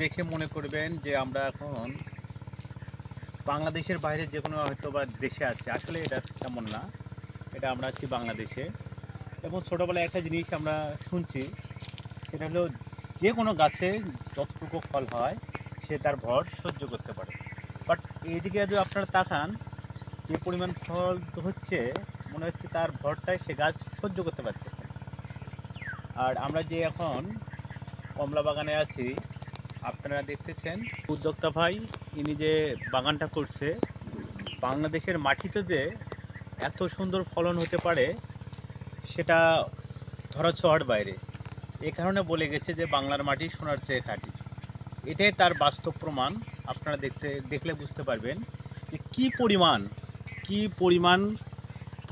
দেখে মনে করবেন যে আমরা এখন বাংলাদেশের বাইরে যে কোনো হয়তো বা দেশে আছে। আসলে এটা তেমন না। এটা আমরা আছি বাংলাদেশে। এবং ছোটোবেলায় একটা জিনিস আমরা শুনছি, সেটা হলো যে কোনো গাছে যতটুকু ফল হয়, সে তার ভর সহ্য করতে পারে। বাট এইদিকে যদি আপনারা তাকান, যে পরিমাণ ফল হচ্ছে, মনে হচ্ছে তার ভরটাই সে গাছ সহ্য করতে পারতেছে আর আমরা যে এখন কমলা বাগানে আছি আপনারা দেখতেছেন, উদ্যোক্তা ভাই, ইনি যে বাগানটা করছে, বাংলাদেশের মাটিতে যে এত সুন্দর ফলন হতে পারে, সেটা ধরা ছোঁয়ার বাইরে। এ কারণে বলে গেছে যে বাংলার মাটি সোনার চেয়ে খাঁটি। এটাই তার বাস্তব প্রমাণ, আপনারা দেখতে, দেখলে বুঝতে পারবেন যে কী পরিমাণ কী পরিমাণ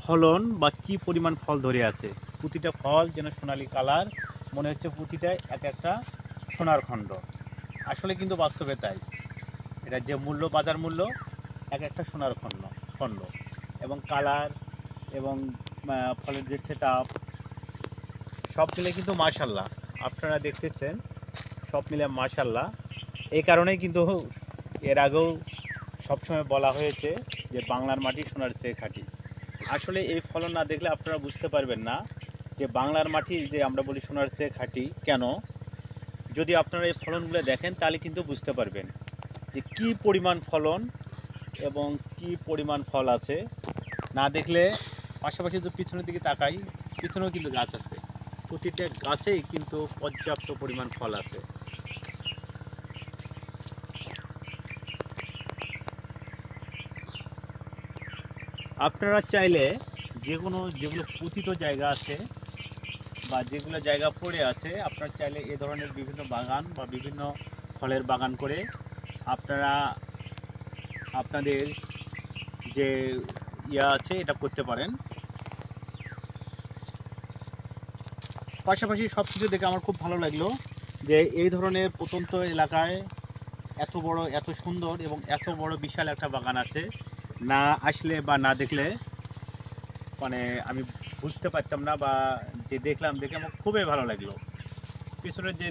ফলন বা কী পরিমাণ ফল ধরে আছে। প্রতিটা ফল যেন সোনালি কালার, মনে হচ্ছে প্রতিটা এক একটা সোনার খণ্ড। আসলে কিন্তু বাস্তবে তাই। এটা যে মূল্য, বাজার মূল্য, এক একটা সোনার খণ্ড খণ্ড। এবং কালার এবং ফলের যে সেট আপ সব মিলে কিন্তু মাশাল্লাহ আপনারা দেখতেছেন, সব মিলে মাশাল্লাহ এই কারণেই কিন্তু এর আগেও সবসময় বলা হয়েছে যে বাংলার মাটি সোনার চেয়ে খাঁটি। আসলে এই ফলন না দেখলে আপনারা বুঝতে পারবেন না যে বাংলার মাটি যে আমরা বলি সোনার চেয়ে খাঁটি, কেন? যদি আপনারা এই ফলনগুলো দেখেন, তাহলে কিন্তু বুঝতে পারবেন যে কি পরিমাণ ফলন এবং কি পরিমাণ ফল আছে। না দেখলে পাশাপাশি যদি পিছনের দিকে তাকাই, পিছনেও কিন্তু গাছ আছে। প্রতিটা গাছেই কিন্তু পর্যাপ্ত পরিমাণ ফল আছে। আপনারা চাইলে যে কোনো যেগুলো পুঁতিত জায়গা আছে বা যেগুলো জায়গা পড়ে আছে, আপনার চাইলে এ ধরনের বিভিন্ন বাগান বা বিভিন্ন ফলের বাগান করে আপনারা আপনাদের যে ইয়া আছে, এটা করতে পারেন। পাশাপাশি সব কিছু দেখে আমার খুব ভালো লাগল যে এই ধরনের প্রত্যন্ত এলাকায় এত বড়, এত সুন্দর এবং এত বড় বিশাল একটা বাগান আছে। না আসলে বা না দেখলে মানে আমি বুঝতে পারতাম না বা যে দেখলাম দেখে আমার খুবই ভালো লাগল। পিছনের যে